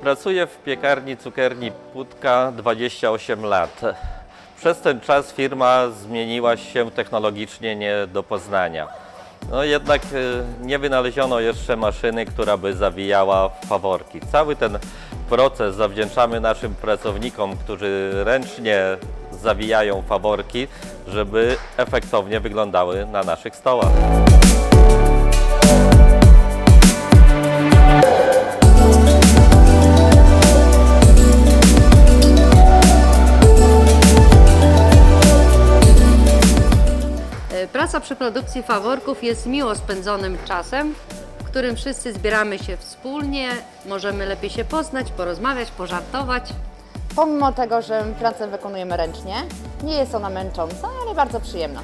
Pracuję w piekarni cukierni Putka 28 lat. Przez ten czas firma zmieniła się technologicznie nie do poznania. No jednak y, nie wynaleziono jeszcze maszyny, która by zawijała faworki. Cały ten proces zawdzięczamy naszym pracownikom, którzy ręcznie zawijają faworki, żeby efektownie wyglądały na naszych stołach. E, Praca przy produkcji faworków jest miło spędzonym czasem, w którym wszyscy zbieramy się wspólnie, możemy lepiej się poznać, porozmawiać, pożartować. Pomimo tego, że pracę wykonujemy ręcznie, nie jest ona męcząca, ale bardzo przyjemna.